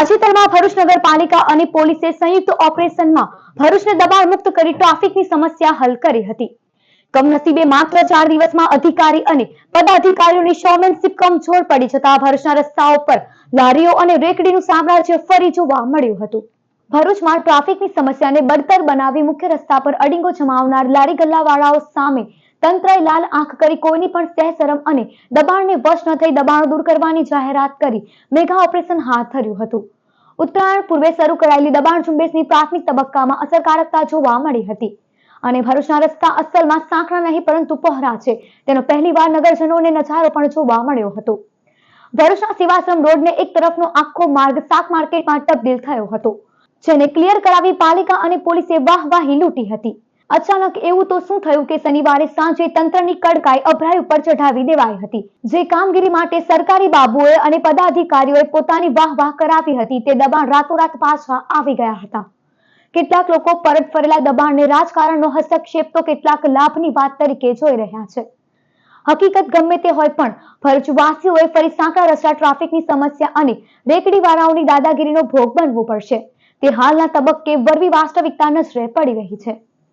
તાજેતરમાં ભરૂચ નગરપાલિકા અને પોલીસે સંયુક્ત ઓપરેશનમાં ભરૂચને દબાણ મુક્ત કરી ટ્રાફિકની સમસ્યા હલ કરી હતી. કમનસીબે માત્ર ચાર દિવસમાં અધિકારી અને પદાધિકારીઓની શોમેનશીપ કમજોર પડી જતા ભરૂચના રસ્તાઓ પર લારીઓ અને રેકડીનું સામ્રાજ્ય ફરી જોવા મળ્યું હતું. ભરૂચમાં ટ્રાફિકની સમસ્યાને બળતર બનાવી મુખ્ય રસ્તા પર અડીંગો જમાવનાર લારી ગલ્લાવાળાઓ સામે તંત્રએ લાલ આંખ કરી કોઈની પણ સહેશરમ અને દબાણને વશ ન થઈ દબાણો દૂર કરવાની જાહેરાત કરી. મેગા ઓપરેશન હાથ ધર્યું હતું. ઉત્તરાયણ પૂર્વે શરૂ કરાયેલી દબાણ ઝુંબેશની પ્રાથમિક તબક્કામાં અસરકારકતા જોવા મળી હતી. અને ભરૂચના રસ્તા અસલમાં સાંકડા નહીં, પરંતુ પહોરા છે. તેનો પહેલીવાર નગરજનોને નજારો પણ જોવા મળ્યો હતો. ભરૂચના સેવાશ્રમ રોડને એક તરફનો આખો માર્ગ શાક માર્કેટમાં તબદીલ થયો હતો, જેને ક્લિયર કરાવી પાલિકા અને પોલીસે વાહવાહી લૂંટી હતી. અચાનક એવું તો શું થયું કે શનિવારે સાંજે તંત્રની કડકાઈ અભરાઈ ઉપર ચઢાવી દેવાઈ હતી? જે કામગીરી માટે સરકારી બાબુઓએ અને પદાધિકારીઓએ પોતાની વાહવાહ કરાવી હતી, તે દબાણ રાતોરાત પાછા આવી ગયા હતા. કેટલાક લોકો પરત ફરેલા દબાણને રાજકારણનો હસ્તક્ષેપ તો કેટલાક લાભની વાત તરીકે જોઈ રહ્યા છે. હકીકત ગમે તે હોય પણ ભરૂચવાસીઓએ ફરી સાંકડા રસ્તા ટ્રાફિકની સમસ્યા અને રેકડીવાળાઓની દાદાગીરીનો ભોગ બનવું પડશે. તે હાલના તબક્કે વરવી વાસ્તવિકતા નજરે પડી રહી છે.